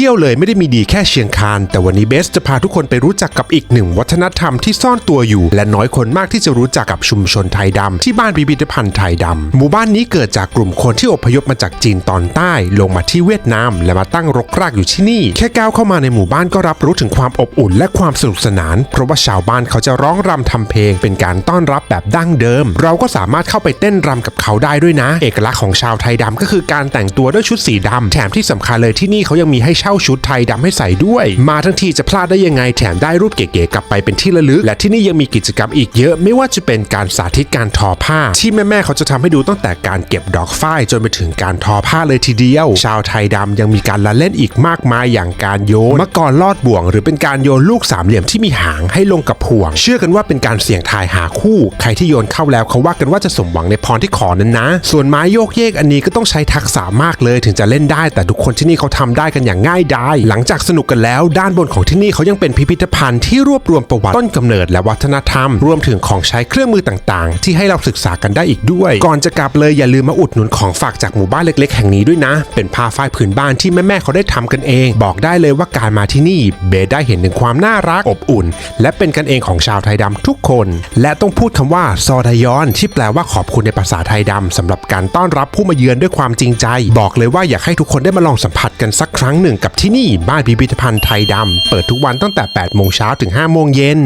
ที่ยวเลยไม่ได้มีดีแค่เชียงคาน แต่วันนี้เบสจะพาทุกคนไปรู้จักกับอีกหนึ่งวัฒนธรรมที่ซ่อนตัวอยู่ และน้อยคนมากที่จะรู้จักกับชุมชนไทยดำที่บ้านพิพิธภัณฑ์ไทยดำหมู่บ้านนี้เกิดจากกลุ่มคนที่อพยพมาจากจีนตอนใต้ ลงมาที่เวียดนาม และมาตั้งรกรากอยู่ที่นี่ แค่ก้าวเข้ามาในหมู่บ้านก็รับรู้ถึงความอบอุ่น และความสนุกสนาน เพราะว่าชาวบ้านเขาจะร้องรำทำเพลง เป็นการต้อนรับแบบดั้งเดิม เราก็สามารถเข้าไปเต้นรำกับเขาได้ด้วยนะ เอกลักษณ์ของชาวไทยดำก็คือการแต่งตัวด้วยชุดสีดำแถมที่สำคัญเลยที่นี่เขายังมีให้เช่าชุดไทยดำให้ใส่ด้วย มาทั้งทีจะพลาดได้ยังไงแถมได้รูปเก๋ๆกลับไปเป็นที่ระลึก และที่นี่ยังมีกิจกรรมอีกเยอะ ไม่ว่าจะเป็นการสาธิตการทอผ้า ที่แม่ๆเขาจะทำให้ดูตั้งแต่การเก็บดอกฝ้ายจนไปถึงการทอผ้าเลยทีเดียว ชาวไทยดำยังมีการละเล่นอีกมากมายอย่างการโยนมะกรลอดบ่วง หรือเป็นการโยนลูกสามเหลี่ยมที่มีหางให้ลงกับห่วง เชื่อกันว่าเป็นการเสี่ยงทายหาคู่ ใครที่โยนเข้าแล้วเขาว่ากันว่าจะสมหวังในพรที่ขอนั้นนะ ส่วนไม้โยกเยกอันนี้ก็ต้องใช้ทักษะมากเลยถึงจะเล่นได้ แต่ทุกคนที่นี่เขาทำได้กันอย่างง่ายดายหลังจากสนุกกันแล้วด้านบนของที่นี่เขายังเป็นพิพิธภัณฑ์ที่รวบรวมประวัติต้นกำเนิดและวัฒนธรรม รวมถึงของใช้เครื่องมือต่างๆ ที่ให้เราศึกษากันได้อีกด้วย ก่อนจะกลับเลยอย่าลืมมาอุดหนุนของฝากจากหมู่บ้านเล็ก ๆ แห่งนี้ด้วยนะ เป็นผ้าฝ้ายผืนบ้านที่แม่ๆเขาได้ทำกันเอง บอกได้เลยว่าการมาที่นี่เบได้เห็นถึงความน่ารักอบอุ่น และเป็นกันเองของชาวไทยดำทุกคน และต้องพูดคำว่าซอดยอน ที่แปลว่าขอบคุณในภาษาไทยดำสำหรับการต้อนรับผู้มาเยือนด้วยความจริงใจ บอกเลยว่าอยากให้ทุกคนได้มาลองสัมผัสกันสักครั้งหนึ่งกับที่นี่บ้านพิพิธภัณฑ์ไทยดำเปิดทุกวันตั้งแต่ 8 โมงเช้าถึง 5 โมงเย็น